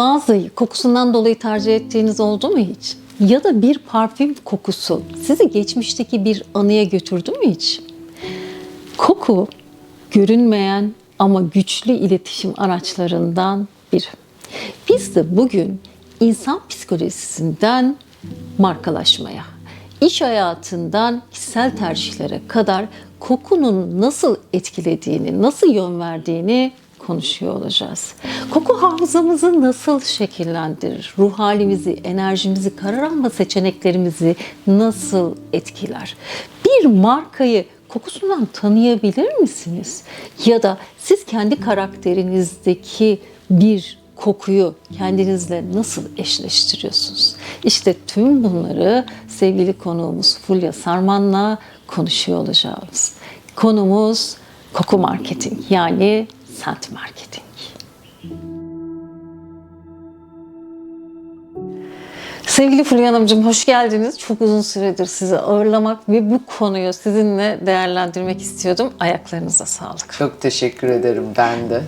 Mağazayı kokusundan dolayı tercih ettiğiniz oldu mu hiç? Ya da bir parfüm kokusu sizi geçmişteki bir anıya götürdü mü hiç? Koku görünmeyen ama güçlü iletişim araçlarından biri. Biz de bugün insan psikolojisinden markalaşmaya, iş hayatından kişisel tercihlere kadar kokunun nasıl etkilediğini, nasıl yön verdiğini konuşuyor olacağız. Koku hafızamızı nasıl şekillendirir? Ruh halimizi, enerjimizi, karar alma seçeneklerimizi nasıl etkiler? Bir markayı kokusundan tanıyabilir misiniz? Ya da siz kendi karakterinizdeki bir kokuyu kendinizle nasıl eşleştiriyorsunuz? İşte tüm bunları sevgili konuğumuz Fulya Sarman'la konuşuyor olacağız. Konumuz koku marketing yani scent marketing. Sevgili Fulya Hanımcığım hoş geldiniz. Çok uzun süredir sizi ağırlamak ve bu konuyu sizinle değerlendirmek istiyordum. Ayaklarınıza sağlık. Çok teşekkür ederim ben de.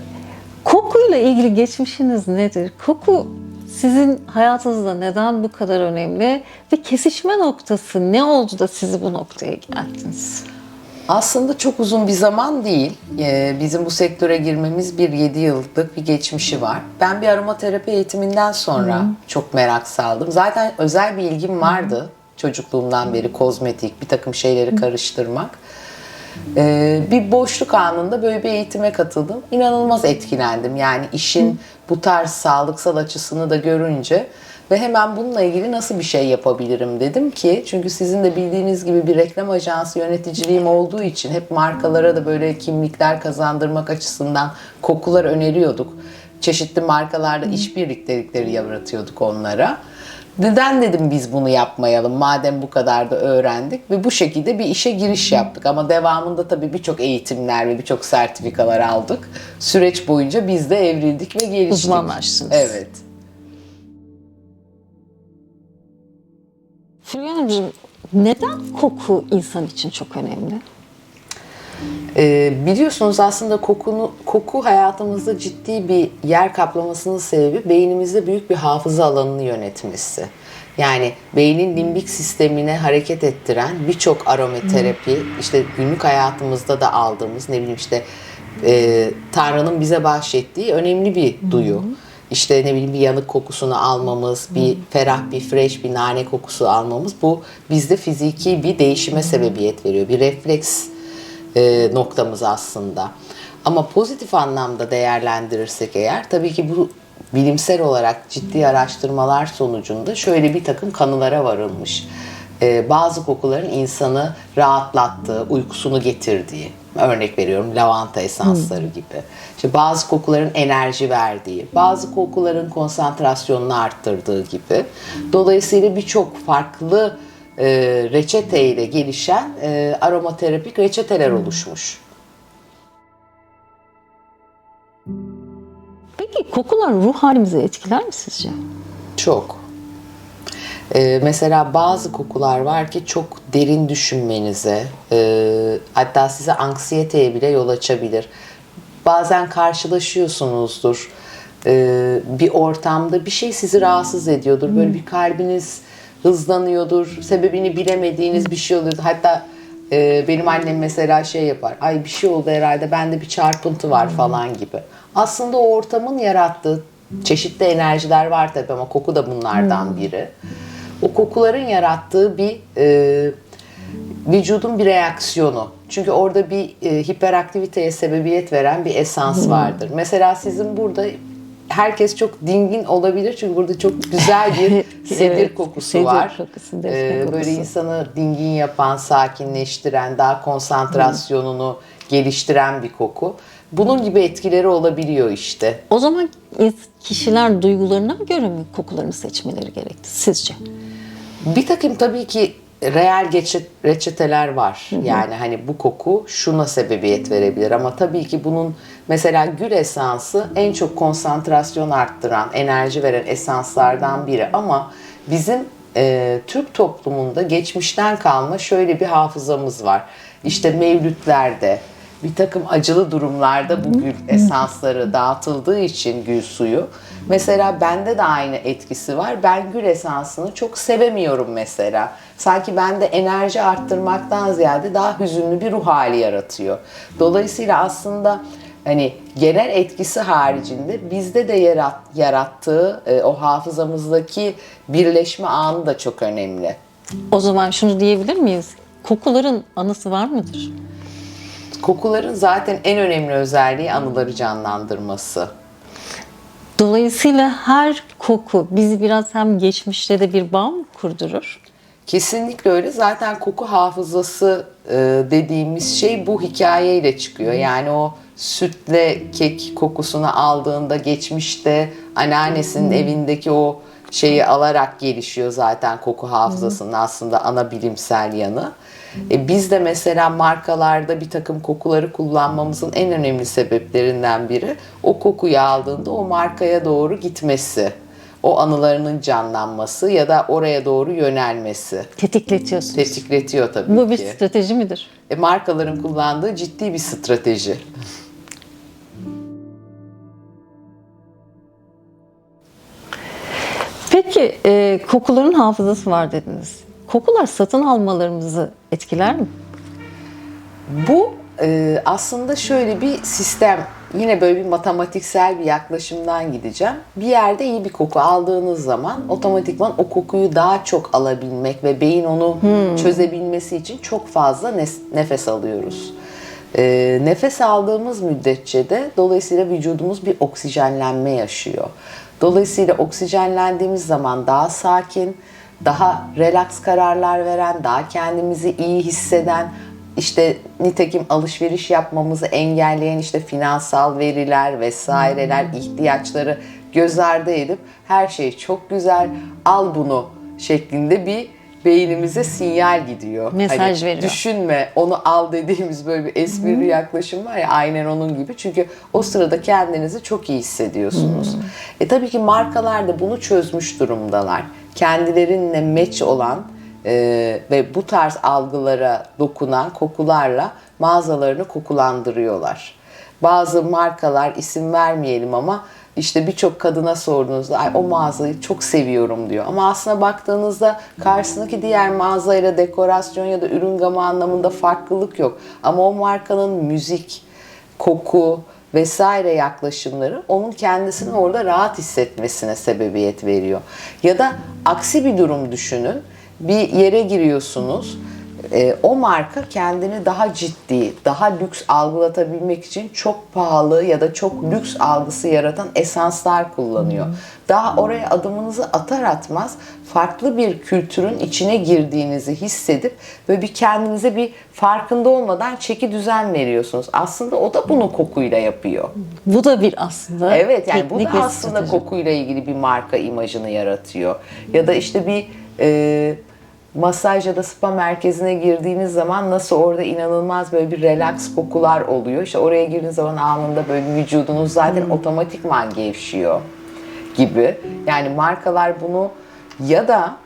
Kokuyla ilgili geçmişiniz nedir? Koku sizin hayatınızda neden bu kadar önemli ve kesişme noktası ne oldu da sizi bu noktaya geldiniz? Aslında çok uzun bir zaman değil. Ee, Bizim bu sektöre girmemiz bir 7 yıllık bir geçmişi var. Ben bir aromaterapi eğitiminden sonra çok merak saldım. Zaten özel bir ilgim vardı çocukluğumdan beri kozmetik, bir takım şeyleri karıştırmak. Ee, bir boşluk anında böyle bir eğitime katıldım. İnanılmaz etkilendim. Yani işin bu tarz sağlıksal açısını da görünce ve hemen bununla ilgili nasıl bir şey yapabilirim dedim ki çünkü sizin de bildiğiniz gibi bir reklam ajansı yöneticiliğim olduğu için hep markalara da böyle kimlikler kazandırmak açısından kokular öneriyorduk. Çeşitli markalarla işbirliktelikleri yaratıyorduk onlara. Neden dedim biz bunu yapmayalım madem bu kadar da öğrendik ve bu şekilde bir işe giriş yaptık ama devamında tabii birçok eğitimler ve birçok sertifikalar aldık. Süreç boyunca biz de evrildik ve geliştik. Uzmanlaştınız. Evet. Hanımcığım neden koku insan için çok önemli? Ee, biliyorsunuz aslında kokunu, koku hayatımızda ciddi bir yer kaplamasının sebebi beynimizde büyük bir hafıza alanını yönetmesi. Yani beynin limbik sistemine hareket ettiren birçok aromaterapi, işte günlük hayatımızda da aldığımız ne bileyim işte e, Tanrı'nın bize bahşettiği önemli bir duyu. İşte ne bileyim bir yanık kokusunu almamız, bir ferah bir fresh bir nane kokusu almamız bu bizde fiziki bir değişime sebebiyet veriyor. Bir refleks e, noktamız aslında. Ama pozitif anlamda değerlendirirsek eğer tabii ki bu bilimsel olarak ciddi araştırmalar sonucunda şöyle bir takım kanılara varılmış. E, bazı kokuların insanı rahatlattığı, uykusunu getirdiği, örnek veriyorum lavanta esansları gibi. İşte bazı kokuların enerji verdiği, bazı kokuların konsantrasyonunu arttırdığı gibi. Dolayısıyla birçok farklı e, reçeteyle gelişen e, aromaterapik reçeteler oluşmuş. Peki kokular ruh halimizi etkiler mi sizce? Çok. Ee, mesela bazı kokular var ki çok derin düşünmenize, e, hatta size anksiyeteye bile yol açabilir. Bazen karşılaşıyorsunuzdur e, bir ortamda bir şey sizi rahatsız ediyordur. Böyle bir kalbiniz hızlanıyordur, sebebini bilemediğiniz bir şey oluyor. Hatta e, benim annem mesela şey yapar, ay bir şey oldu herhalde bende bir çarpıntı var falan gibi. Aslında o ortamın yarattığı çeşitli enerjiler var tabii ama koku da bunlardan biri. O kokuların yarattığı bir e, vücudun bir reaksiyonu. Çünkü orada bir e, hiperaktiviteye sebebiyet veren bir esans vardır. Mesela sizin burada herkes çok dingin olabilir çünkü burada çok güzel bir sedir Evet, kokusu sedir var. kokusu, Ee, kokusu. Böyle insanı dingin yapan, sakinleştiren, daha konsantrasyonunu geliştiren bir koku. Bunun gibi etkileri olabiliyor işte. O zaman kişiler duygularına göre mi kokularını seçmeleri gerekti sizce? Bir takım tabii ki reel reçeteler var. Yani hani bu koku şuna sebebiyet verebilir ama tabii ki bunun mesela gül esansı en çok konsantrasyon arttıran, enerji veren esanslardan biri ama bizim e, Türk toplumunda geçmişten kalma şöyle bir hafızamız var. İşte mevlütlerde bir takım acılı durumlarda bu gül esansları dağıtıldığı için gül suyu. Mesela bende de aynı etkisi var. Ben gül esansını çok sevemiyorum mesela. Sanki bende enerji arttırmaktan ziyade daha hüzünlü bir ruh hali yaratıyor. Dolayısıyla aslında hani genel etkisi haricinde bizde de yarat, yarattığı e, o hafızamızdaki birleşme anı da çok önemli. O zaman şunu diyebilir miyiz? Kokuların anısı var mıdır? Kokuların zaten en önemli özelliği anıları canlandırması. Dolayısıyla her koku bizi biraz hem geçmişte de bir bağ mı kurdurur? Kesinlikle öyle. Zaten koku hafızası e, dediğimiz şey bu hikayeyle çıkıyor. Yani o sütle kek kokusunu aldığında geçmişte anneannesinin evindeki o şeyi alarak gelişiyor zaten koku hafızasının aslında ana bilimsel yanı. E, biz de mesela markalarda bir takım kokuları kullanmamızın en önemli sebeplerinden biri o kokuyu aldığında o markaya doğru gitmesi. O anılarının canlanması ya da oraya doğru yönelmesi. Tetikletiyorsunuz. Tetikletiyor tabii Bu bir ki. strateji midir? E, markaların kullandığı ciddi bir strateji. Peki e, kokuların hafızası var dediniz. Kokular satın almalarımızı etkiler mi? Bu e, aslında şöyle bir sistem. Yine böyle bir matematiksel bir yaklaşımdan gideceğim. Bir yerde iyi bir koku aldığınız zaman otomatikman o kokuyu daha çok alabilmek ve beyin onu çözebilmesi için çok fazla nefes alıyoruz. E, nefes aldığımız müddetçe de dolayısıyla vücudumuz bir oksijenlenme yaşıyor. Dolayısıyla oksijenlendiğimiz zaman daha sakin, daha relax kararlar veren, daha kendimizi iyi hisseden, işte nitekim alışveriş yapmamızı engelleyen işte finansal veriler vesaireler ihtiyaçları göz ardı edip her şey çok güzel al bunu şeklinde bir beynimize sinyal gidiyor. Mesaj veriyor. Düşünme onu al dediğimiz böyle bir esprili yaklaşım var ya aynen onun gibi. Çünkü o sırada kendinizi çok iyi hissediyorsunuz. E tabii ki markalar da bunu çözmüş durumdalar. Kendilerinle meç olan e, ve bu tarz algılara dokunan kokularla mağazalarını kokulandırıyorlar. Bazı markalar isim vermeyelim ama işte birçok kadına sorduğunuzda Ay, o mağazayı çok seviyorum diyor. Ama aslında baktığınızda karşısındaki diğer mağazayla dekorasyon ya da ürün gamı anlamında farklılık yok. Ama o markanın müzik, koku vesaire yaklaşımları onun kendisini orada rahat hissetmesine sebebiyet veriyor. Ya da aksi bir durum düşünün. Bir yere giriyorsunuz. E, o marka kendini daha ciddi, daha lüks algılatabilmek için çok pahalı ya da çok lüks algısı yaratan esanslar kullanıyor. Daha oraya adımınızı atar atmaz farklı bir kültürün içine girdiğinizi hissedip böyle bir kendinize bir farkında olmadan çeki düzen veriyorsunuz. Aslında o da bunu kokuyla yapıyor. Bu da bir aslında Evet yani bu da aslında strateji. kokuyla ilgili bir marka imajını yaratıyor. Ya da işte bir e, masaj ya da spa merkezine girdiğiniz zaman nasıl orada inanılmaz böyle bir relax kokular oluyor. İşte oraya girdiğiniz zaman anında böyle vücudunuz zaten otomatikman gevşiyor gibi. Yani markalar bunu ya da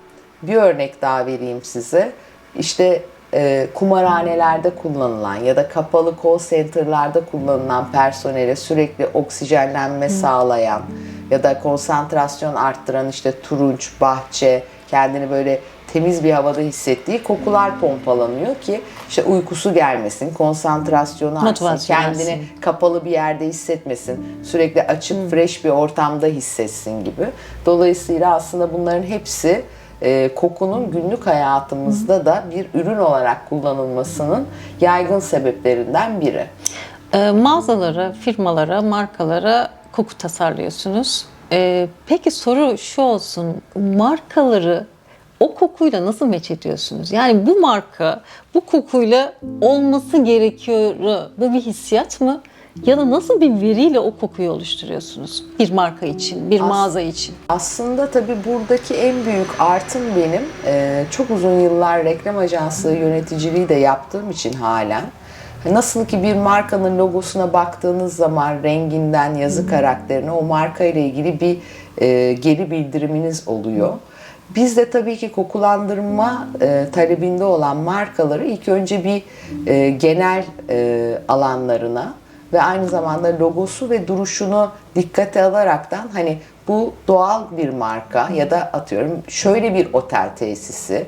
bir örnek daha vereyim size. İşte e, kumarhanelerde kullanılan ya da kapalı call center'larda kullanılan personele sürekli oksijenlenme sağlayan ya da konsantrasyon arttıran işte turunç, bahçe, kendini böyle temiz bir havada hissettiği kokular pompalanıyor ki işte uykusu gelmesin, konsantrasyonu artsın, Motivasyon kendini artsın. kapalı bir yerde hissetmesin, sürekli açık, fresh bir ortamda hissetsin gibi. Dolayısıyla aslında bunların hepsi e, kokunun günlük hayatımızda da bir ürün olarak kullanılmasının yaygın sebeplerinden biri. E, mağazalara, firmalara, markalara koku tasarlıyorsunuz. E, peki soru şu olsun, markaları o kokuyla nasıl meç ediyorsunuz? Yani bu marka bu kokuyla olması gerekiyor. Bu bir hissiyat mı? Ya da nasıl bir veriyle o kokuyu oluşturuyorsunuz? Bir marka için, bir mağaza için. Aslında tabii buradaki en büyük artım benim e, çok uzun yıllar reklam ajansı yöneticiliği de yaptığım için halen. Nasıl ki bir markanın logosuna baktığınız zaman renginden yazı karakterine o marka ile ilgili bir e, geri bildiriminiz oluyor. Biz de tabii ki kokulandırma e, talebinde olan markaları ilk önce bir e, genel e, alanlarına ve aynı zamanda logosu ve duruşunu dikkate alaraktan hani bu doğal bir marka ya da atıyorum şöyle bir otel tesisi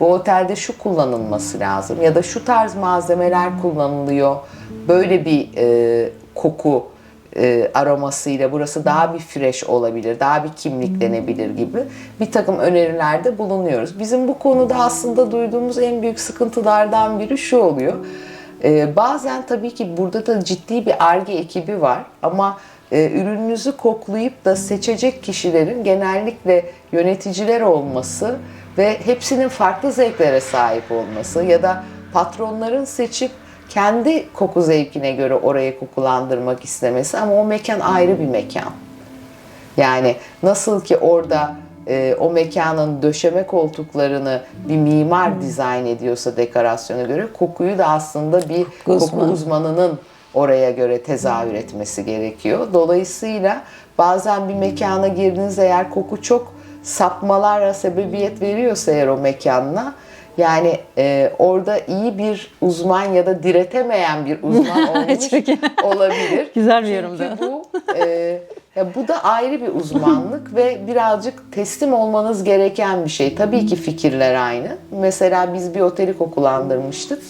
bu otelde şu kullanılması lazım ya da şu tarz malzemeler kullanılıyor böyle bir e, koku e, aromasıyla burası daha bir fresh olabilir, daha bir kimliklenebilir gibi bir takım önerilerde bulunuyoruz. Bizim bu konuda aslında duyduğumuz en büyük sıkıntılardan biri şu oluyor. E, bazen tabii ki burada da ciddi bir ARGE ekibi var ama e, ürününüzü koklayıp da seçecek kişilerin genellikle yöneticiler olması ve hepsinin farklı zevklere sahip olması ya da patronların seçip kendi koku zevkine göre orayı kokulandırmak istemesi ama o mekan ayrı bir mekan. Yani nasıl ki orada e, o mekanın döşeme koltuklarını bir mimar dizayn ediyorsa dekorasyona göre kokuyu da aslında bir koku uzmanı. uzmanının oraya göre tezahür etmesi gerekiyor. Dolayısıyla bazen bir mekana girdiğinizde eğer koku çok sapmalara sebebiyet veriyorsa eğer o mekanla yani e, orada iyi bir uzman ya da diretemeyen bir uzman olmuş olabilir. Güzel bir Çünkü yorumdu. bu e, ya bu da ayrı bir uzmanlık ve birazcık teslim olmanız gereken bir şey. Tabii ki fikirler aynı. Mesela biz bir oteli kokulandırmıştık.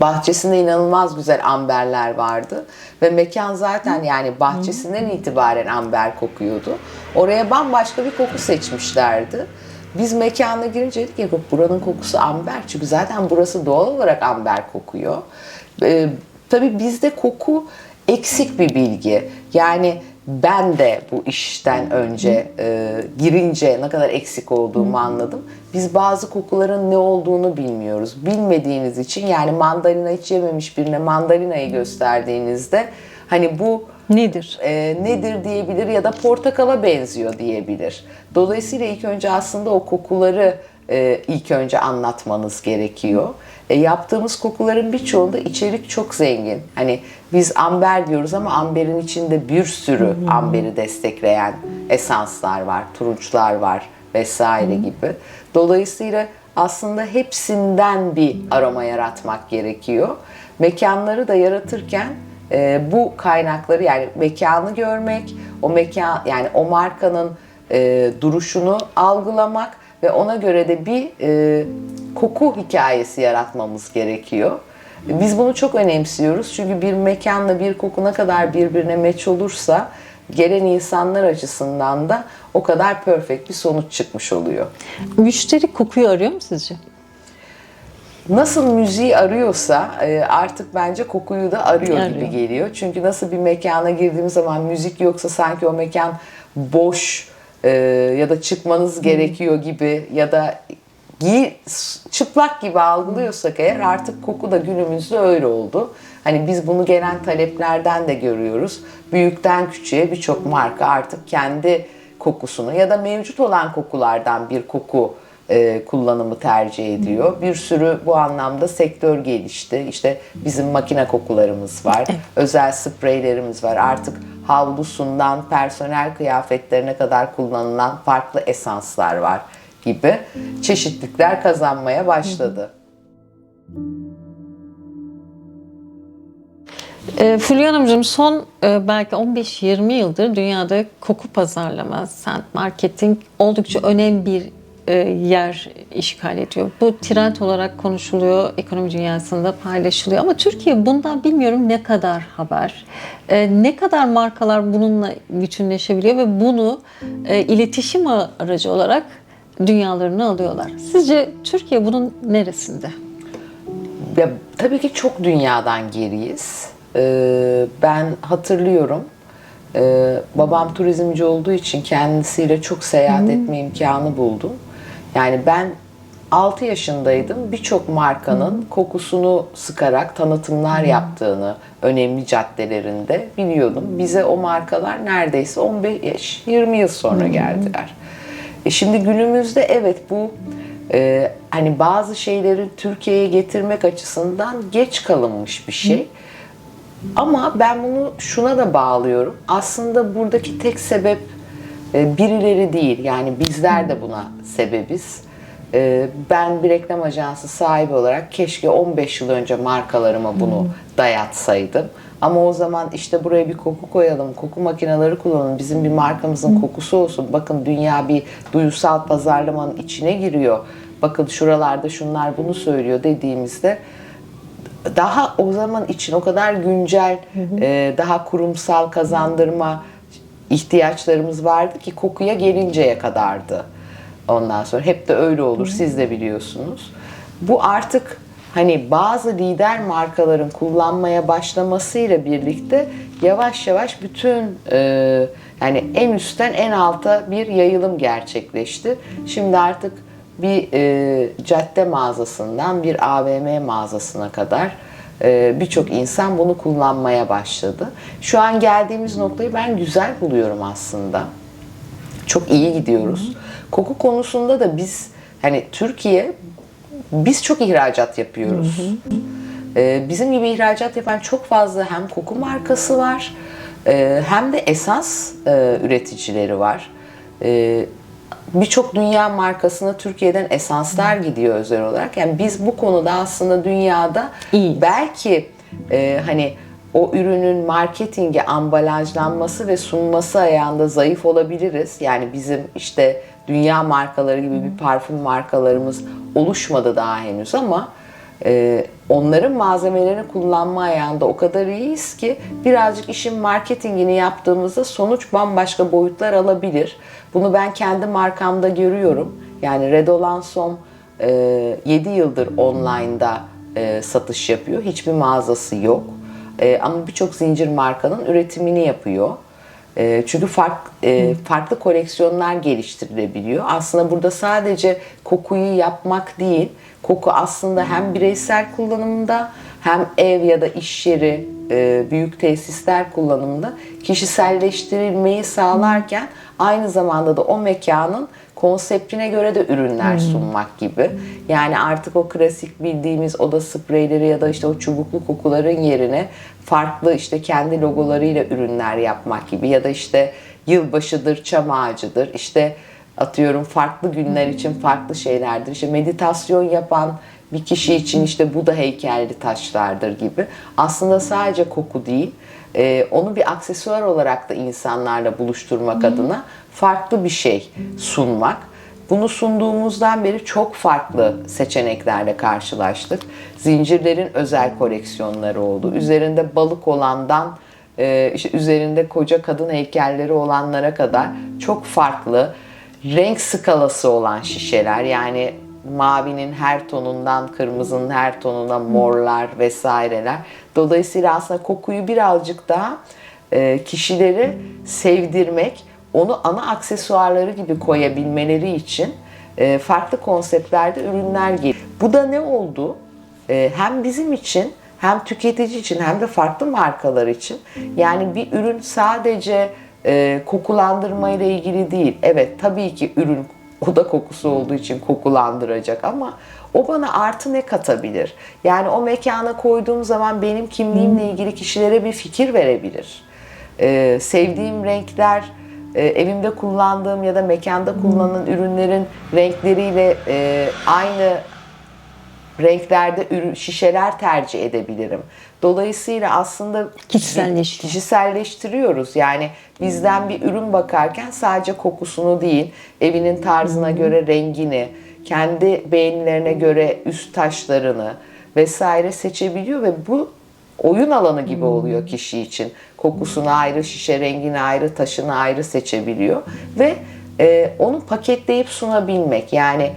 Bahçesinde inanılmaz güzel amberler vardı ve mekan zaten yani bahçesinden itibaren amber kokuyordu. Oraya bambaşka bir koku seçmişlerdi. Biz mekana girince dedik ki buranın kokusu amber çünkü zaten burası doğal olarak amber kokuyor. Ee, tabii bizde koku eksik bir bilgi. Yani ben de bu işten önce e, girince ne kadar eksik olduğumu anladım. Biz bazı kokuların ne olduğunu bilmiyoruz. Bilmediğiniz için yani mandalina hiç yememiş birine mandalinayı gösterdiğinizde hani bu Nedir? e, nedir diyebilir ya da portakala benziyor diyebilir. Dolayısıyla ilk önce aslında o kokuları e, ilk önce anlatmanız gerekiyor. E, yaptığımız kokuların birçoğunda içerik çok zengin. Hani biz amber diyoruz ama amberin içinde bir sürü amberi destekleyen esanslar var, turunçlar var vesaire gibi. Dolayısıyla aslında hepsinden bir aroma yaratmak gerekiyor. Mekanları da yaratırken e, bu kaynakları yani mekanı görmek, o mekan yani o markanın e, duruşunu algılamak ve ona göre de bir e, koku hikayesi yaratmamız gerekiyor. Biz bunu çok önemsiyoruz çünkü bir mekanla bir koku ne kadar birbirine meç olursa gelen insanlar açısından da o kadar perfect bir sonuç çıkmış oluyor. Müşteri kokuyu arıyor mu sizce? Nasıl müziği arıyorsa e, artık bence kokuyu da arıyor, Arıyor. gibi geliyor. Çünkü nasıl bir mekana girdiğimiz zaman müzik yoksa sanki o mekan boş e, ya da çıkmanız gerekiyor gibi ya da giy, çıplak gibi algılıyorsak eğer artık koku da günümüzde öyle oldu. Hani biz bunu gelen taleplerden de görüyoruz. Büyükten küçüğe birçok marka artık kendi kokusunu ya da mevcut olan kokulardan bir koku e, kullanımı tercih ediyor. Bir sürü bu anlamda sektör gelişti. İşte bizim makine kokularımız var. Özel spreylerimiz var. Artık havlusundan personel kıyafetlerine kadar kullanılan farklı esanslar var gibi çeşitlilikler kazanmaya başladı. E, Fulya Hanımcığım son e, belki 15-20 yıldır dünyada koku pazarlama, scent marketing oldukça önemli bir yer işgal ediyor. Bu trend olarak konuşuluyor, ekonomi dünyasında paylaşılıyor ama Türkiye bundan bilmiyorum ne kadar haber, E, ne kadar markalar bununla bütünleşebiliyor ve bunu e, iletişim aracı olarak dünyalarını alıyorlar. Sizce Türkiye bunun neresinde? Ya, tabii ki çok dünyadan geriyiz. Ee, ben hatırlıyorum. Ee, babam turizmci olduğu için kendisiyle çok seyahat etme imkanı buldum. Yani ben 6 yaşındaydım. Birçok markanın kokusunu sıkarak tanıtımlar yaptığını önemli caddelerinde biliyordum. Bize o markalar neredeyse 15-20 yıl sonra geldiler. E şimdi günümüzde evet bu e, hani bazı şeyleri Türkiye'ye getirmek açısından geç kalınmış bir şey. Ama ben bunu şuna da bağlıyorum. Aslında buradaki tek sebep e, birileri değil. Yani bizler de buna sebebiz. E, ben bir reklam ajansı sahibi olarak keşke 15 yıl önce markalarıma bunu dayatsaydım. Ama o zaman işte buraya bir koku koyalım, koku makineleri kullanalım, bizim bir markamızın kokusu olsun. Bakın dünya bir duyusal pazarlamanın içine giriyor. Bakın şuralarda şunlar bunu söylüyor dediğimizde daha o zaman için o kadar güncel, e, daha kurumsal kazandırma ihtiyaçlarımız vardı ki kokuya gelinceye kadardı. Ondan sonra hep de öyle olur. Siz de biliyorsunuz. Bu artık hani bazı lider markaların kullanmaya başlamasıyla birlikte yavaş yavaş bütün e, yani en üstten en alta bir yayılım gerçekleşti. Şimdi artık bir e, cadde mağazasından bir AVM mağazasına kadar birçok insan bunu kullanmaya başladı. Şu an geldiğimiz noktayı ben güzel buluyorum aslında. Çok iyi gidiyoruz. Koku konusunda da biz hani Türkiye biz çok ihracat yapıyoruz. Ee, bizim gibi ihracat yapan çok fazla hem koku markası var e, hem de esas e, üreticileri var. Birçok dünya markasına Türkiye'den esanslar gidiyor özel olarak. Yani biz bu konuda aslında dünyada İyiyiz. belki e, hani o ürünün marketinge, ambalajlanması ve sunması ayağında zayıf olabiliriz. Yani bizim işte dünya markaları gibi bir parfüm markalarımız oluşmadı daha henüz ama e, onların malzemelerini kullanma ayağında o kadar iyiyiz ki birazcık işin marketingini yaptığımızda sonuç bambaşka boyutlar alabilir. Bunu ben kendi markamda görüyorum. Yani Redolansom e, 7 yıldır online'da e, satış yapıyor. Hiçbir mağazası yok. E, ama birçok zincir markanın üretimini yapıyor. E, çünkü fark, e, farklı koleksiyonlar geliştirilebiliyor. Aslında burada sadece kokuyu yapmak değil, koku aslında hem bireysel kullanımda hem ev ya da iş yeri, e, büyük tesisler kullanımında kişiselleştirilmeyi sağlarken aynı zamanda da o mekanın konseptine göre de ürünler sunmak gibi. Yani artık o klasik bildiğimiz oda spreyleri ya da işte o çubuklu kokuların yerine farklı işte kendi logolarıyla ürünler yapmak gibi ya da işte yılbaşıdır, çam ağacıdır, işte atıyorum farklı günler için farklı şeylerdir. İşte meditasyon yapan bir kişi için işte Buda heykelli taşlardır gibi. Aslında sadece koku değil, e, onu bir aksesuar olarak da insanlarla buluşturmak adına farklı bir şey sunmak. Bunu sunduğumuzdan beri çok farklı seçeneklerle karşılaştık. Zincirlerin özel koleksiyonları oldu. Üzerinde balık olandan e, işte üzerinde koca kadın heykelleri olanlara kadar çok farklı renk skalası olan şişeler yani mavinin her tonundan kırmızının her tonuna morlar vesaireler. Dolayısıyla aslında kokuyu birazcık daha e, kişileri sevdirmek, onu ana aksesuarları gibi koyabilmeleri için e, farklı konseptlerde ürünler geliyor. Bu da ne oldu? E, hem bizim için hem tüketici için hem de farklı markalar için yani bir ürün sadece e, kokulandırma ile ilgili değil. Evet tabii ki ürün oda kokusu olduğu için kokulandıracak ama o bana artı ne katabilir? Yani o mekana koyduğum zaman benim kimliğimle ilgili kişilere bir fikir verebilir. E, sevdiğim renkler, e, evimde kullandığım ya da mekanda kullanılan ürünlerin renkleriyle e, aynı renklerde şişeler tercih edebilirim. Dolayısıyla aslında Kişiselleşiyor. kişiselleştiriyoruz. Yani bizden bir ürün bakarken sadece kokusunu değil, evinin tarzına göre rengini, kendi beğenilerine göre üst taşlarını vesaire seçebiliyor ve bu oyun alanı gibi oluyor kişi için. Kokusunu ayrı, şişe rengini ayrı, taşını ayrı seçebiliyor ve e, onu paketleyip sunabilmek. Yani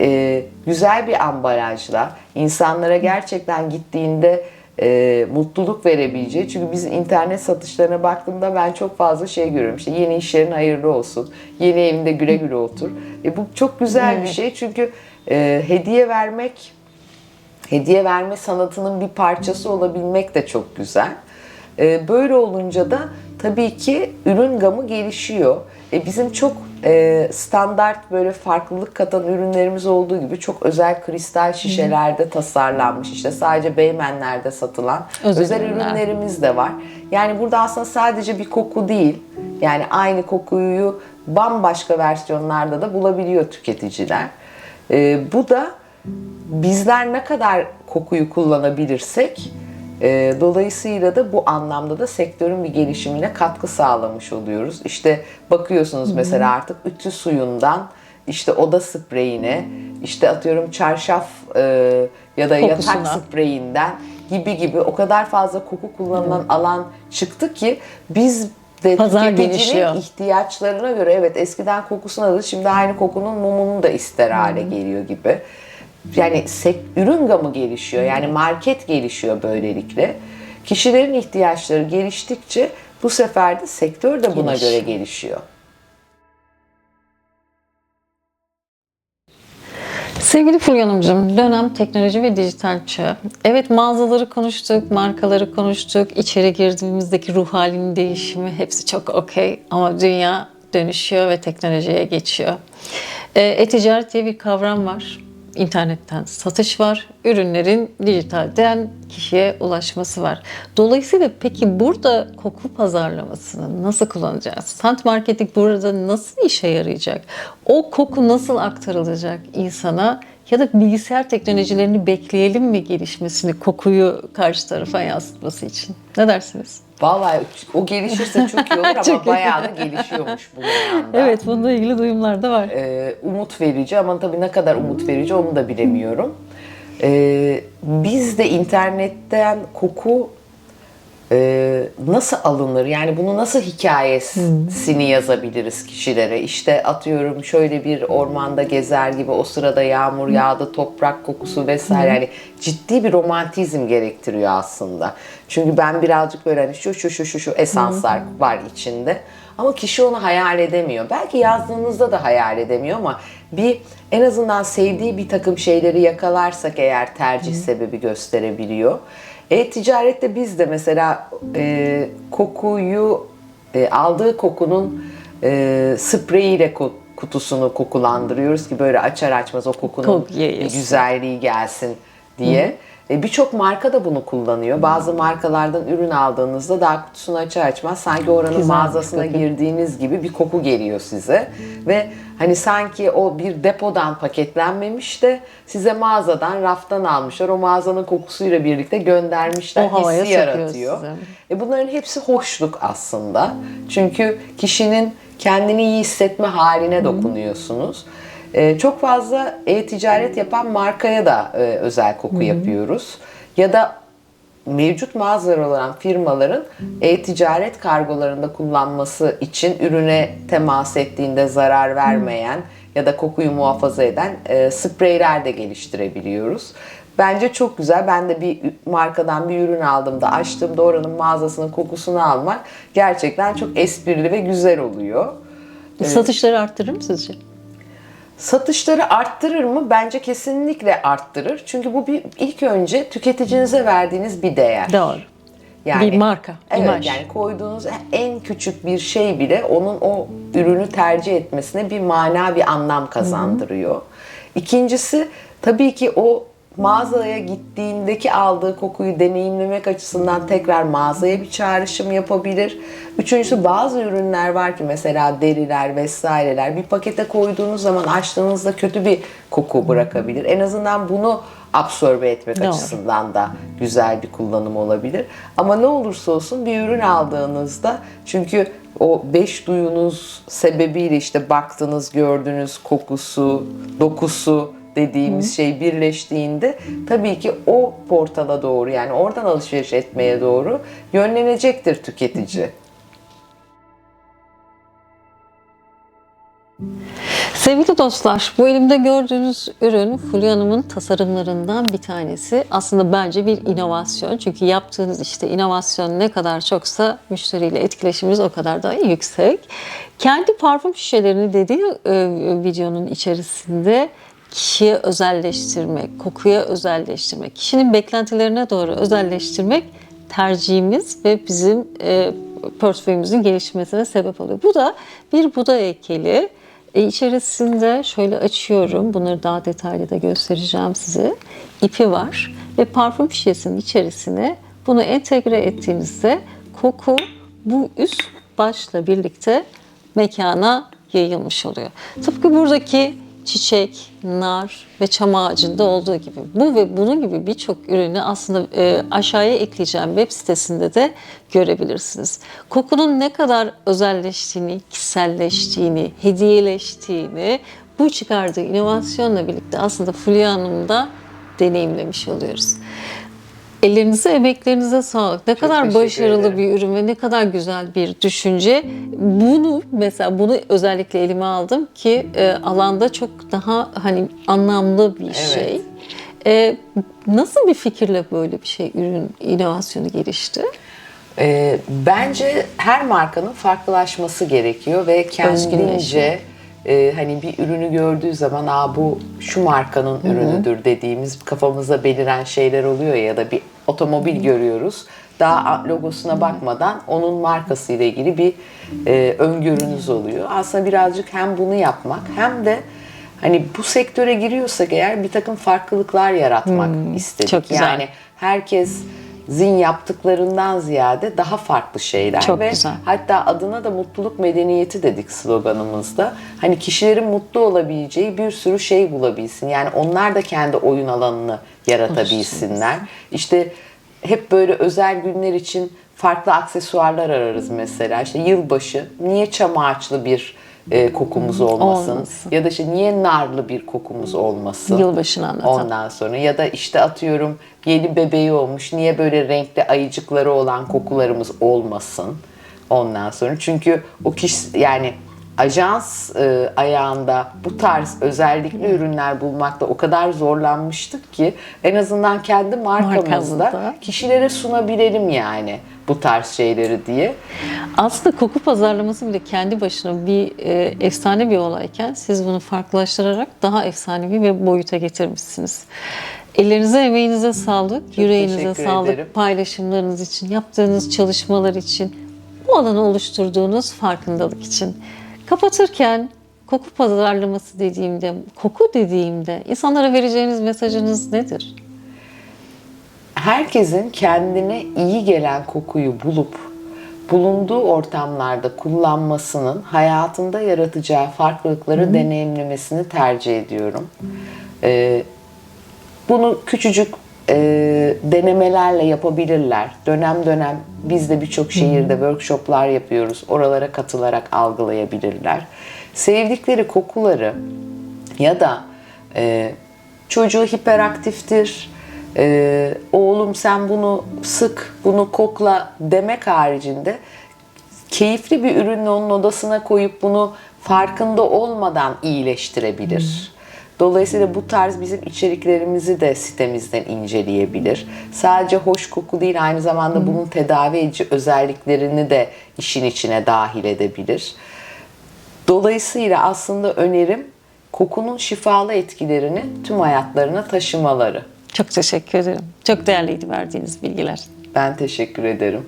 e, güzel bir ambalajla insanlara gerçekten gittiğinde e, mutluluk verebileceği. Çünkü biz internet satışlarına baktığımda ben çok fazla şey görüyorum. İşte yeni iş yerin hayırlı olsun, yeni evinde güle güle otur. E, bu çok güzel bir şey çünkü e, hediye vermek, hediye verme sanatının bir parçası olabilmek de çok güzel. E, böyle olunca da tabii ki ürün gamı gelişiyor. E, bizim çok e, standart böyle farklılık katan ürünlerimiz olduğu gibi çok özel kristal şişelerde tasarlanmış işte sadece Beymenler'de satılan Özel özel, ürünler. ürünlerimiz de var. Yani burada aslında sadece bir koku değil. Yani aynı kokuyu bambaşka versiyonlarda da bulabiliyor tüketiciler. Ee, bu da bizler ne kadar kokuyu kullanabilirsek e, dolayısıyla da bu anlamda da sektörün bir gelişimine katkı sağlamış oluyoruz. İşte bakıyorsunuz mesela artık ütü suyundan işte oda spreyine, işte atıyorum çarşaf e, ya da yatak Kokusuna. spreyinden gibi gibi o kadar fazla koku kullanılan alan çıktı ki biz de Pazar tüketicinin gelişiyor. ihtiyaçlarına göre evet eskiden kokusunu alır şimdi aynı kokunun mumunu da ister hale geliyor gibi. Yani sek- ürün gamı gelişiyor yani market gelişiyor böylelikle. Kişilerin ihtiyaçları geliştikçe bu sefer de sektör de buna Gelişiyor. göre gelişiyor. Sevgili Fulya Hanımcığım, dönem teknoloji ve dijital çağ. Evet mağazaları konuştuk, markaları konuştuk, içeri girdiğimizdeki ruh halinin değişimi hepsi çok okey. Ama dünya dönüşüyor ve teknolojiye geçiyor. E, E-ticaret diye bir kavram var. İnternetten satış var, ürünlerin dijitalden kişiye ulaşması var. Dolayısıyla peki burada koku pazarlamasını nasıl kullanacağız? Sant marketing burada nasıl işe yarayacak? O koku nasıl aktarılacak insana? Ya da bilgisayar teknolojilerini bekleyelim mi gelişmesini, kokuyu karşı tarafa yansıtması için? Ne dersiniz? Vallahi o gelişirse çok iyi olur ama Çok bayağı da gelişiyormuş bu yanda. Evet, bununla ilgili duyumlar da var. Ee, umut verici ama tabii ne kadar umut verici onu da bilemiyorum. Ee, biz de internetten koku e, nasıl alınır? Yani bunu nasıl hikayesini yazabiliriz kişilere? İşte atıyorum şöyle bir ormanda gezer gibi o sırada yağmur yağdı toprak kokusu vesaire. Yani ciddi bir romantizm gerektiriyor aslında. Çünkü ben birazcık böyle hani şu şu şu şu şu esanslar var içinde. Ama kişi onu hayal edemiyor. Belki yazdığınızda da hayal edemiyor ama bir en azından sevdiği bir takım şeyleri yakalarsak eğer tercih sebebi gösterebiliyor. E-ticarette biz de mesela e, kokuyu e, aldığı kokunun e, spreyiyle ko- kutusunu kokulandırıyoruz ki böyle açar açmaz o kokunun Koku bir yayılsın. güzelliği gelsin diye. E, Birçok marka da bunu kullanıyor. Bazı markalardan ürün aldığınızda daha kutusunu açar açmaz sanki oranın Güzel mağazasına koku. girdiğiniz gibi bir koku geliyor size. Ve hani sanki o bir depodan paketlenmemiş de size mağazadan, raftan almışlar. O mağazanın kokusuyla birlikte göndermişler. O havaya hissi yaratıyor. size. E bunların hepsi hoşluk aslında. Çünkü kişinin kendini iyi hissetme haline dokunuyorsunuz. E, çok fazla e-ticaret yapan markaya da e, özel koku yapıyoruz. Ya da mevcut mağazalar olan firmaların e-ticaret kargolarında kullanması için ürüne temas ettiğinde zarar vermeyen ya da kokuyu muhafaza eden e, spreyler de geliştirebiliyoruz. Bence çok güzel. Ben de bir markadan bir ürün aldığımda açtığımda oranın mağazasının kokusunu almak gerçekten çok esprili ve güzel oluyor. Satışları arttırır mı sizce? Satışları arttırır mı? Bence kesinlikle arttırır. Çünkü bu bir ilk önce tüketicinize verdiğiniz bir değer. Doğru. Bir marka, Evet imaj. yani koyduğunuz en küçük bir şey bile onun o ürünü tercih etmesine bir mana, bir anlam kazandırıyor. İkincisi tabii ki o mağazaya gittiğindeki aldığı kokuyu deneyimlemek açısından tekrar mağazaya bir çağrışım yapabilir. Üçüncüsü bazı ürünler var ki mesela deriler vesaireler bir pakete koyduğunuz zaman açtığınızda kötü bir koku bırakabilir. En azından bunu absorbe etmek Doğru. açısından da güzel bir kullanım olabilir. Ama ne olursa olsun bir ürün aldığınızda çünkü o beş duyunuz sebebiyle işte baktınız, gördünüz kokusu, dokusu dediğimiz şey birleştiğinde tabii ki o portala doğru yani oradan alışveriş etmeye doğru yönlenecektir tüketici. Sevgili dostlar, bu elimde gördüğünüz ürün Fulya Hanım'ın tasarımlarından bir tanesi. Aslında bence bir inovasyon. Çünkü yaptığınız işte inovasyon ne kadar çoksa müşteriyle etkileşimimiz o kadar daha yüksek. Kendi parfüm şişelerini dediği e, videonun içerisinde kişiye özelleştirmek, kokuya özelleştirmek, kişinin beklentilerine doğru özelleştirmek tercihimiz ve bizim e, portföyümüzün gelişmesine sebep oluyor. Bu da bir Buda heykeli. E, içerisinde şöyle açıyorum. Bunları daha detaylı da göstereceğim size. İpi var ve parfüm şişesinin içerisine bunu entegre ettiğinizde koku bu üst başla birlikte mekana yayılmış oluyor. Tıpkı buradaki çiçek, nar ve çam ağacında olduğu gibi. Bu ve bunun gibi birçok ürünü aslında e, aşağıya ekleyeceğim web sitesinde de görebilirsiniz. Kokunun ne kadar özelleştiğini, kişiselleştiğini, hediyeleştiğini bu çıkardığı inovasyonla birlikte aslında Fulya Hanım'da deneyimlemiş oluyoruz. Ellerinize, emeklerinize sağlık. Ne kadar teşekkür başarılı ederim. bir ürün ve ne kadar güzel bir düşünce. Bunu mesela bunu özellikle elime aldım ki e, alanda çok daha hani anlamlı bir şey. E, nasıl bir fikirle böyle bir şey ürün inovasyonu gelişti? Ee, bence her markanın farklılaşması gerekiyor ve kendince e, hani bir ürünü gördüğü zaman Aa, bu şu markanın ürünüdür dediğimiz kafamızda beliren şeyler oluyor ya da bir otomobil görüyoruz. Daha logosuna bakmadan onun markası ile ilgili bir e, öngörünüz oluyor. Aslında birazcık hem bunu yapmak hem de hani bu sektöre giriyorsak eğer bir takım farklılıklar yaratmak istedik. çok güzel. Yani herkes zin yaptıklarından ziyade daha farklı şeyler Çok ve güzel. hatta adına da mutluluk medeniyeti dedik sloganımızda. Hani kişilerin mutlu olabileceği bir sürü şey bulabilsin. Yani onlar da kendi oyun alanını yaratabilsinler. İşte hep böyle özel günler için farklı aksesuarlar ararız mesela. İşte yılbaşı niye çam ağaçlı bir e, kokumuz olmasın? Olmasın. Ya da işte niye narlı bir kokumuz olmasın? Yılbaşını anlatan. Ondan sonra ya da işte atıyorum yeni bebeği olmuş niye böyle renkli ayıcıkları olan kokularımız olmasın ondan sonra çünkü o kişi yani ajans e, ayağında bu tarz özellikli ürünler bulmakta o kadar zorlanmıştık ki en azından kendi markamızda Markamızda. kişilere sunabilelim yani bu tarz şeyleri diye. Aslında koku pazarlaması bile kendi başına bir e, efsane bir olayken siz bunu farklılaştırarak daha efsanevi bir boyuta getirmişsiniz. Ellerinize, emeğinize sağlık, yüreğinize teşekkür sağlık, ederim. paylaşımlarınız için, yaptığınız çalışmalar için, bu alanı oluşturduğunuz farkındalık için. Kapatırken koku pazarlaması dediğimde, koku dediğimde insanlara vereceğiniz mesajınız nedir? herkesin kendine iyi gelen kokuyu bulup bulunduğu ortamlarda kullanmasının hayatında yaratacağı farklılıkları deneyimlemesini tercih ediyorum. Ee, bunu küçücük e, denemelerle yapabilirler. Dönem dönem biz de birçok şehirde workshoplar yapıyoruz. Oralara katılarak algılayabilirler. Sevdikleri kokuları ya da e, çocuğu hiperaktiftir, e, oğlum sen bunu sık, bunu kokla demek haricinde keyifli bir ürünle onun odasına koyup bunu farkında olmadan iyileştirebilir. Dolayısıyla bu tarz bizim içeriklerimizi de sitemizden inceleyebilir. Sadece hoş koku değil aynı zamanda bunun tedavi edici özelliklerini de işin içine dahil edebilir. Dolayısıyla aslında önerim kokunun şifalı etkilerini tüm hayatlarına taşımaları. Çok teşekkür ederim. Çok değerliydi verdiğiniz bilgiler. Ben teşekkür ederim.